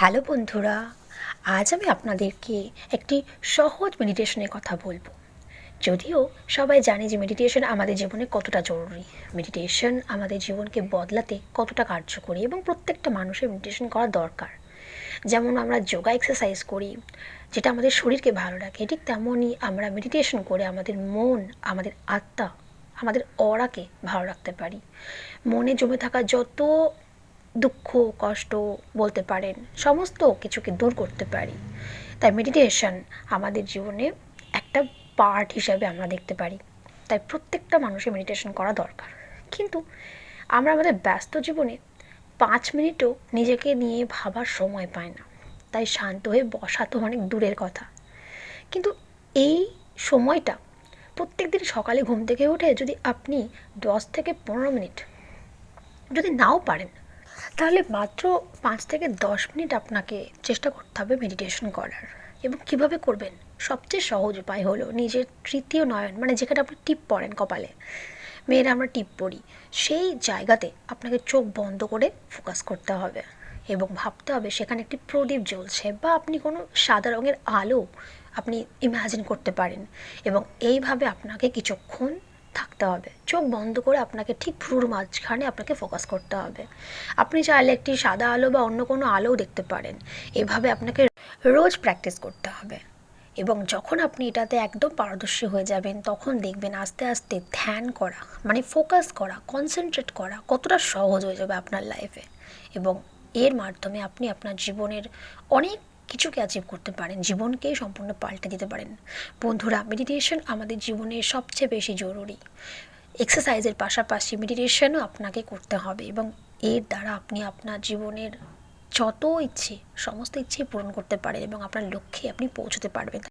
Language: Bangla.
হ্যালো বন্ধুরা, আজ আমি আপনাদেরকে একটি সহজ মেডিটেশনের কথা বলব। যদিও সবাই জানে যে মেডিটেশন আমাদের জীবনে কতটা জরুরি। মেডিটেশন আমাদের জীবনকে বদলাতে কতটা কার্যকরী এবং প্রত্যেকটা মানুষের মেডিটেশন করা দরকার। যেমন আমরা যোগা এক্সারসাইজ করি, যেটা আমাদের শরীরকে ভালো রাখে, ঠিক তেমনই আমরা মেডিটেশন করে আমাদের মন, আমাদের আত্মা, আমাদের অরাকে ভালো রাখতে পারি। মনে জমে থাকা যত দুঃখ, কষ্ট বলতে পারেন, সমস্ত কিছুকে দূর করতে পারি। তাই মেডিটেশন আমাদের জীবনে একটা পার্ট হিসাবে আমরা দেখতে পারি। তাই প্রত্যেকটা মানুষের মেডিটেশন করা দরকার। কিন্তু আমরা আমাদের ব্যস্ত জীবনে পাঁচ মিনিটও নিজেকে নিয়ে ভাবার সময় পাই না। তাই শান্ত হয়ে বসা তো অনেক দূরের কথা। কিন্তু এই সময়টা প্রত্যেক দিন সকালে ঘুম থেকে উঠে যদি আপনি দশ থেকে পনেরো মিনিট যদি নাও পারেন তাহলে মাত্র পাঁচ থেকে দশ মিনিট আপনাকে চেষ্টা করতে হবে মেডিটেশন করার। এবং কীভাবে করবেন? সবচেয়ে সহজ উপায় হলো নিজের তৃতীয় নয়ন মানে যেখানে আপনি টিপ পড়েন কপালে, মেয়েরা আমরা টিপ পড়ি, সেই জায়গাতে আপনাকে চোখ বন্ধ করে ফোকাস করতে হবে। এবং ভাবতে হবে সেখানে একটি প্রদীপ জ্বলছে বা আপনি কোনো সাদা রঙের আলো আপনি ইমাজিন করতে পারেন। এবং এইভাবে আপনাকে কিছুক্ষণ থাকতে হবে। চোখ বন্ধ করে আপনাকে ঠিক ভ্রুর মাঝখানে আপনাকে ফোকাস করতে হবে। আপনি চাইলে একটি সাদা আলো বা অন্য কোনো আলোও দেখতে পারেন। এভাবে আপনাকে রোজ প্র্যাকটিস করতে হবে। এবং যখন আপনি এটাতে একদম পারদর্শী হয়ে যাবেন, তখন দেখবেন আস্তে আস্তে ধ্যান করা মানে ফোকাস করা কনসেন্ট্রেট করা কতটা সহজ হয়ে যাবে আপনার লাইফে এবং এর মাধ্যমে আপনি আপনার জীবনের অনেক কিছুকে অ্যাচিভ করতে পারেন, জীবনকে সম্পূর্ণ পাল্টে দিতে পারেন। বন্ধুরা মেডিটেশন আমাদের জীবনের সবচেয়ে বেশি জরুরি। এক্সারসাইজের পাশাপাশি মেডিটেশনও আপনাকে করতে হবে এবং এর দ্বারা আপনি আপনার জীবনের যত ইচ্ছে, সমস্ত ইচ্ছে পূরণ করতে পারেন এবং আপনার লক্ষ্যে আপনি পৌঁছতে পারবেন।